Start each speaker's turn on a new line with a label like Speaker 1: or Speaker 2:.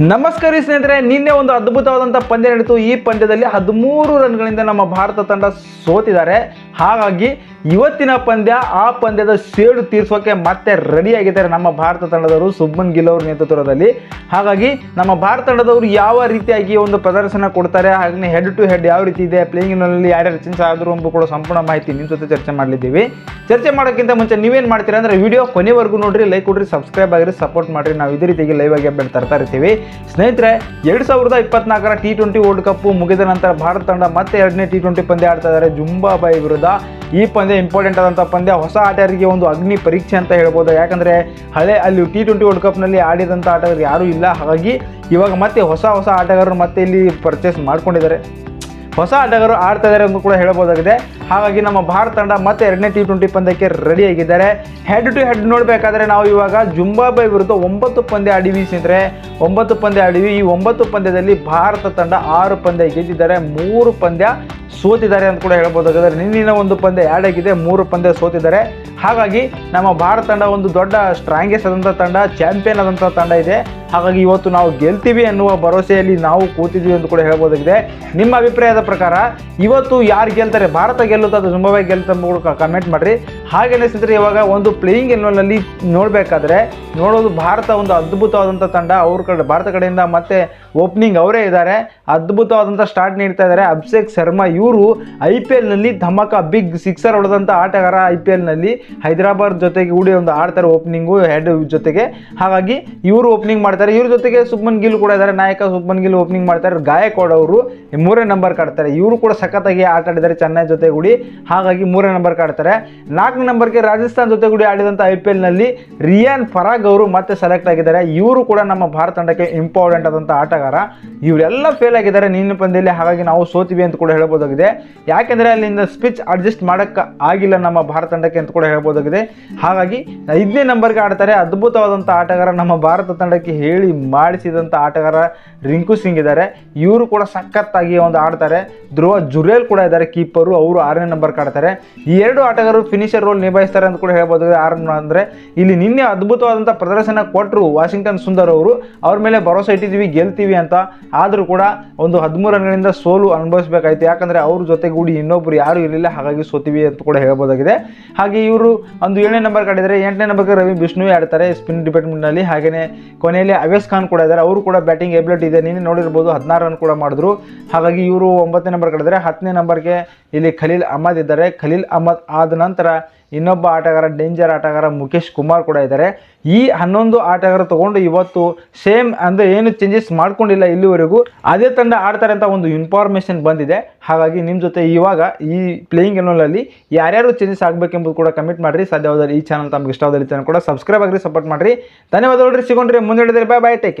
Speaker 1: ನಮಸ್ಕಾರ ಸ್ನೇಹಿತರೆ, ನಿನ್ನೆ ಒಂದು ಅದ್ಭುತವಾದಂಥ ಪಂದ್ಯ ನಡೀತು. ಈ ಪಂದ್ಯದಲ್ಲಿ ಹದಿಮೂರು ರನ್ಗಳಿಂದ ನಮ್ಮ ಭಾರತ ತಂಡ ಸೋತಿದ್ದಾರೆ. ಹಾಗಾಗಿ ಇವತ್ತಿನ ಪಂದ್ಯ, ಆ ಪಂದ್ಯದ ಸೇಡು ತೀರಿಸೋಕೆ ಮತ್ತೆ ರೆಡಿ ಆಗಿದ್ದಾರೆ ನಮ್ಮ ಭಾರತ ತಂಡದವರು ಸುಬ್ಮನ್ ಗಿಲ್ ಅವರ ನೇತೃತ್ವದಲ್ಲಿ. ಹಾಗಾಗಿ ನಮ್ಮ ಭಾರತ ತಂಡದವರು ಯಾವ ರೀತಿಯಾಗಿ ಒಂದು ಪ್ರದರ್ಶನ ಕೊಡ್ತಾರೆ ಹಾಗೆ ಹೆಡ್ ಟು ಹೆಡ್ ಯಾವ ರೀತಿ ಇದೆ ಪ್ಲೇಯಿಂಗ್ನಲ್ಲಿ ಯಾರ್ಯಾರು ಚೇಂಜ್ ಆದರೂ ಎಂಬ ಕೂಡ ಸಂಪೂರ್ಣ ಮಾಹಿತಿ ನಿಮ್ಮ ಜೊತೆ ಚರ್ಚೆ ಮಾಡಲಿದ್ದೀವಿ. ಚರ್ಚೆ ಮಾಡೋಕ್ಕಿಂತ ಮುಂಚೆ ನೀವೇನು ಮಾಡ್ತೀರಾ ಅಂದರೆ ವಿಡಿಯೋ ಕೊನೆವರೆಗೂ ನೋಡಿರಿ ಲೈಕ್ ಕೊಡ್ರಿ ಸಬ್ಸ್ಕ್ರೈಬ್ ಆಗಿರಿ ಸಪೋರ್ಟ್ ಮಾಡಿರಿ. ನಾವು ಇದೇ ರೀತಿಯಾಗಿ ಲೈವ್ ಆಗಿ ಅಪ್ಡೇಟ್ ತರ್ತಾ ಇರ್ತೀವಿ. ಸ್ನೇಹಿತರೆ, ಎರಡು ಸಾವಿರದ ಇಪ್ಪತ್ನಾಲ್ಕರ ಟಿ ಟ್ವೆಂಟಿ ವರ್ಲ್ಡ್ ಕಪ್ ಮುಗಿದ ನಂತರ ಭಾರತ ತಂಡ ಮತ್ತೆ ಎರಡನೇ ಟಿ ಟ್ವೆಂಟಿ ಪಂದ್ಯ ಆಡ್ತಾ ಇದ್ದಾರೆ. ಜುಂಬಾಬಾಯಿ ವಿರುದ್ಧ ಈ ಪಂದ್ಯ ಇಂಪಾರ್ಟೆಂಟ್ ಆದಂಥ ಪಂದ್ಯ, ಹೊಸ ಆಟಗಾರರಿಗೆ ಒಂದು ಅಗ್ನಿ ಪರೀಕ್ಷೆ ಅಂತ ಹೇಳ್ಬೋದು. ಯಾಕಂದರೆ ಹಳೆ ಅಲ್ಲಿ ಟಿ ಟ್ವೆಂಟಿ ವರ್ಲ್ಡ್ ಕಪ್ನಲ್ಲಿ ಆಡಿದಂಥ ಆಟಗಾರರು ಯಾರೂ ಇಲ್ಲ. ಹಾಗಾಗಿ ಇವಾಗ ಮತ್ತೆ ಹೊಸ ಹೊಸ ಆಟಗಾರರು ಮತ್ತೆ ಇಲ್ಲಿ ಪರ್ಚೇಸ್ ಮಾಡ್ಕೊಂಡಿದ್ದಾರೆ. ಹೊಸ ಆಟಗಾರರು ಆಡ್ತಾ ಇದ್ದಾರೆ ಅಂತ ಕೂಡ ಹೇಳಬಹುದಾಗಿದೆ. ಹಾಗಾಗಿ ನಮ್ಮ ಭಾರತ ತಂಡ ಮತ್ತೆ ಎರಡನೇ ಟಿ ಟ್ವೆಂಟಿ ಪಂದ್ಯಕ್ಕೆ ರೆಡಿ ಆಗಿದ್ದಾರೆ. ಹೆಡ್ ಟು ಹೆಡ್ ನೋಡಬೇಕಾದ್ರೆ ನಾವು ಇವಾಗ ಜುಂಬಾಬೈ ವಿರುದ್ಧ ಒಂಬತ್ತು ಪಂದ್ಯ ಆಡಿವಿ ಸ್ನೇಹಿತರೆ. ಒಂಬತ್ತು ಪಂದ್ಯ ಆಡಿವಿ. ಈ ಒಂಬತ್ತು ಪಂದ್ಯದಲ್ಲಿ ಭಾರತ ತಂಡ ಆರು ಪಂದ್ಯ ಗೆದ್ದಿದ್ದಾರೆ. ಮೂರು ಪಂದ್ಯ ಸೋತಿದ್ದಾರೆ ಅಂತ ಕೂಡ ಹೇಳ್ಬೋದಾಗಿದೆ ನಿನ್ನಿನ ಒಂದು ಪಂದ್ಯ ಆಗಿದೆ, ಮೂರು ಪಂದ್ಯ ಸೋತಿದ್ದಾರೆ. ಹಾಗಾಗಿ ನಮ್ಮ ಭಾರತ ತಂಡ ಒಂದು ದೊಡ್ಡ ಸ್ಟ್ರಾಂಗೆಸ್ಟ್ ಆದಂಥ ತಂಡ ಚಾಂಪಿಯನ್ ಆದಂಥ ತಂಡ ಇದೆ. ಹಾಗಾಗಿ ಇವತ್ತು ನಾವು ಗೆಲ್ತೀವಿ ಅನ್ನುವ ಭರವಸೆಯಲ್ಲಿ ನಾವು ಕೂತಿದ್ದೀವಿ ಅಂತ ಕೂಡ ಹೇಳ್ಬೋದಾಗಿದೆ. ನಿಮ್ಮ ಅಭಿಪ್ರಾಯದ ಪ್ರಕಾರ ಇವತ್ತು ಯಾರು ಗೆಲ್ತಾರೆ? ಭಾರತ ಗೆಲ್ಲುತ್ತಾ ಅದು ಜುಂಬಾಬೈ ಗೆಲ್ಲುತ್ತೆ ಕಮೆಂಟ್ ಮಾಡಿರಿ. ಹಾಗೆ ಸ್ನೇಹಿತರೆ ಇವಾಗ ಒಂದು ಪ್ಲೇಯಿಂಗ್ ಎನ್ವಲ್ನಲ್ಲಿ ನೋಡಬೇಕಾದ್ರೆ ನೋಡೋದು ಭಾರತ ಒಂದು ಅದ್ಭುತವಾದಂಥ ತಂಡ. ಅವ್ರ ಕಡೆ, ಭಾರತ ಕಡೆಯಿಂದ ಮತ್ತೆ ಓಪನಿಂಗ್ ಅವರೇ ಇದ್ದಾರೆ. ಅದ್ಭುತವಾದಂಥ ಸ್ಟಾರ್ಟ್ ನೀಡ್ತಾ ಇದ್ದಾರೆ. ಅಭಿಷೇಕ್ ಶರ್ಮಾ ಇವರು ಐ ಪಿ ಎಲ್ನಲ್ಲಿ ಧಮಕ ಬಿಗ್ ಸಿಕ್ಸರ್ ಹೊಡೆದಂಥ ಆಟಗಾರ ಐ ಪಿ ಎಲ್ನಲ್ಲಿ ಹೈದರಾಬಾದ್ ಜೊತೆಗೆ ಕೂಡಿ ಒಂದು ಆಡ್ತಾರೆ ಓಪನಿಂಗು ಹೆಡ್ ಜೊತೆಗೆ. ಹಾಗಾಗಿ ಇವರು ಓಪನಿಂಗ್ ಮಾಡ್ತಾರೆ ಇವ್ರ ಜೊತೆಗೆ ಸುಬ್ಮನ್ ಗಿಲ್ ಕೂಡ ಇದ್ದಾರೆ ನಾಯಕ ಸುಬ್ಮನ್ ಗಿಲ್ ಓಪನಿಂಗ್ ಮಾಡ್ತಾರೆ. ಗಾಯಕ್ವಾಡ್ ಅವರು ಮೂರೇ ನಂಬರ್ ಕಾಡ್ತಾರೆ. ಇವರು ಕೂಡ ಸಖತ್ತಾಗಿ ಆಟ ಆಡಿದ್ದಾರೆ ಚೆನ್ನೈ ಜೊತೆ ಕೂಡಿ ಹಾಗಾಗಿ ಮೂರನೇ ನಂಬರ್ ಕಾಡ್ತಾರೆ. ನಾಲ್ಕನೇ ನಂಬರ್ಗೆ ರಾಜಸ್ಥಾನ್ ಜೊತೆ ಗುಡಿ ಆಡಿದಂಥ ಐ ಪಿ ಎಲ್ನಲ್ಲಿ ರಿಯಾನ್ ಫರಾಗ್ ಅವರು ಮತ್ತೆ ಸೆಲೆಕ್ಟ್ ಆಗಿದ್ದಾರೆ. ಇವರು ಕೂಡ ನಮ್ಮ ಭಾರತ ತಂಡಕ್ಕೆ ಇಂಪಾರ್ಟೆಂಟ್ ಆದಂಥ ಆಟಗಾರ. ಇವರೆಲ್ಲ ಫೇಲ್ ಆಗಿದ್ದಾರೆ ನಿನ್ನ ಪಂದ್ಯದಲ್ಲಿ. ಹಾಗಾಗಿ ನಾವು ಸೋತಿವಿ ಅಂತ ಕೂಡ ಹೇಳ್ಬೋದಾಗಿದೆ. ಯಾಕೆಂದರೆ ಅಲ್ಲಿಂದ ಸ್ಪಿಚ್ ಅಡ್ಜಸ್ಟ್ ಮಾಡೋಕ್ಕೆ ಆಗಿಲ್ಲ ನಮ್ಮ ಭಾರತ ತಂಡಕ್ಕೆ ಅಂತ ಕೂಡ ಹೇಳ್ಬೋದಾಗಿದೆ. ಹಾಗಾಗಿ ಐದನೇ ನಂಬರ್ಗೆ ಆಡ್ತಾರೆ. ಅದ್ಭುತವಾದಂಥ ಆಟಗಾರ ನಮ್ಮ ಭಾರತ ತಂಡಕ್ಕೆ ಹೇಳಿ ಮಾಡಿಸಿದಂಥ ಆಟಗಾರ ರಿಂಕು ಸಿಂಗ್ ಇದ್ದಾರೆ. ಇವರು ಕೂಡ ಸಖತ್ತಾಗಿ ಒಂದು ಆಡ್ತಾರೆ. ಧ್ರುವ ಜುರೇಲ್ ಕೂಡ ಇದ್ದಾರೆ ಕೀಪರು. ಅವರು ಆರನೇ ನಂಬರ್ ಕಾಡ್ತಾರೆ. ಈ ಎರಡು ಆಟಗಾರರು ಫಿನಿಷರ್ ರೋಲ್ ನಿಭಾಯಿಸ್ತಾರೆ ಅಂತ ಕೂಡ ಹೇಳ್ಬೋದು ಆರ್ ಅಂದರೆ ಇಲ್ಲಿ ನಿನ್ನೆ ಅದ್ಭುತವಾದಂಥ ಪ್ರದರ್ಶನ ಕೊಟ್ಟರು ವಾಷಿಂಗ್ಟನ್ ಸುಂದರ್ ಅವರು. ಅವ್ರ ಮೇಲೆ ಭರೋಸೆ ಇಟ್ಟಿದ್ದೀವಿ, ಗೆಲ್ತೀವಿ ಅಂತ. ಆದರೂ ಕೂಡ ಒಂದು ಹದಿಮೂರು ರನ್ಗಳಿಂದ ಸೋಲು ಅನುಭವಿಸಬೇಕಾಯ್ತು. ಯಾಕಂದರೆ ಅವ್ರ ಜೊತೆಗೂಡಿ ಇನ್ನೊಬ್ಬರು ಯಾರೂ ಇರಲಿಲ್ಲ. ಹಾಗಾಗಿ ಸೋತೀವಿ ಅಂತ ಕೂಡ ಹೇಳ್ಬೋದಾಗಿದೆ. ಹಾಗೆ ಇವರು ಒಂದು ಏಳನೇ ನಂಬರ್ ಕಾಡಿದರೆ ಎಂಟನೇ ನಂಬರ್ಗೆ ರವಿ ಬಿಷ್ಣು ಆಡ್ತಾರೆ. ಸ್ಪಿನ್ ಡಿಪಾರ್ಟ್ಮೆಂಟ್ನಲ್ಲಿ ಹಾಗೆಯೇ ಕೊನೆಯಲ್ಲಿ ಅವೇಸ್ ಖಾನ್ ಕೂಡ ಇದ್ದಾರೆ ಅವರು ಕೂಡ ಬ್ಯಾಟಿಂಗ್ ಎಬಿಲಿಟಿ ಇದೆ. ನೀನು ನೋಡಿರ್ಬೋದು ಹದಿನಾರು ರನ್ ಕೂಡ ಮಾಡಿದ್ರು. ಹಾಗಾಗಿ ಇವರು ಒಂಬತ್ತನೇ ನಂಬರ್ ಕಡಿದ್ರೆ ಹತ್ತನೇ ನಂಬರ್ಗೆ ಇಲ್ಲಿ ಖಲೀಲ್ ಅಹಮದ್ ಇದ್ದಾರೆ. ಖಲೀಲ್ ಅಹಮದ್ ಆದ ನಂತರ ಇನ್ನೊಬ್ಬ ಆಟಗಾರ, ಡೇಂಜರ್ ಆಟಗಾರ ಮುಖೇಶ್ ಕುಮಾರ್ ಕೂಡ ಇದ್ದಾರೆ. ಈ ಹನ್ನೊಂದು ಆಟಗಾರ ತಗೊಂಡು ಇವತ್ತು ಸೇಮ್ ಅಂದರೆ ಏನು ಚೇಂಜಸ್ ಮಾಡ್ಕೊಂಡಿಲ್ಲ ಇಲ್ಲಿವರೆಗೂ. ಅದೇ ತಂಡ ಆಡ್ತಾರೆ ಅಂತ ಒಂದು ಇನ್ಫಾರ್ಮೇಷನ್ ಬಂದಿದೆ. ಹಾಗಾಗಿ ನಿಮ್ಮ ಜೊತೆ ಇವಾಗ ಈ ಪ್ಲೇಯಿಂಗ್ ಎನ್ನಲ್ಲಿ ಯಾರ್ಯಾರು ಚೇಂಜಸ್ ಆಗಬೇಕೆಂಬುದು ಕೂಡ ಕಮೆಂಟ್ ಮಾಡಿರಿ. ಸಾಧ್ಯವಾದರೆ ಈ ಚಾನಲ್ ತಮ್ಗೆ ಚಾನಲ್ ಕೂಡ ಸಬ್ಸ್ಕ್ರೈಬ್ ಆಗಿರಿ ಸಪೋರ್ಟ್ ಮಾಡಿರಿ. ಧನ್ಯವಾದಗಳು ಸಿಗೊಂಡ್ರಿ ಮುಂದೆ ಬಾಯ್ ಬಾಯ್ ಟೇಕ್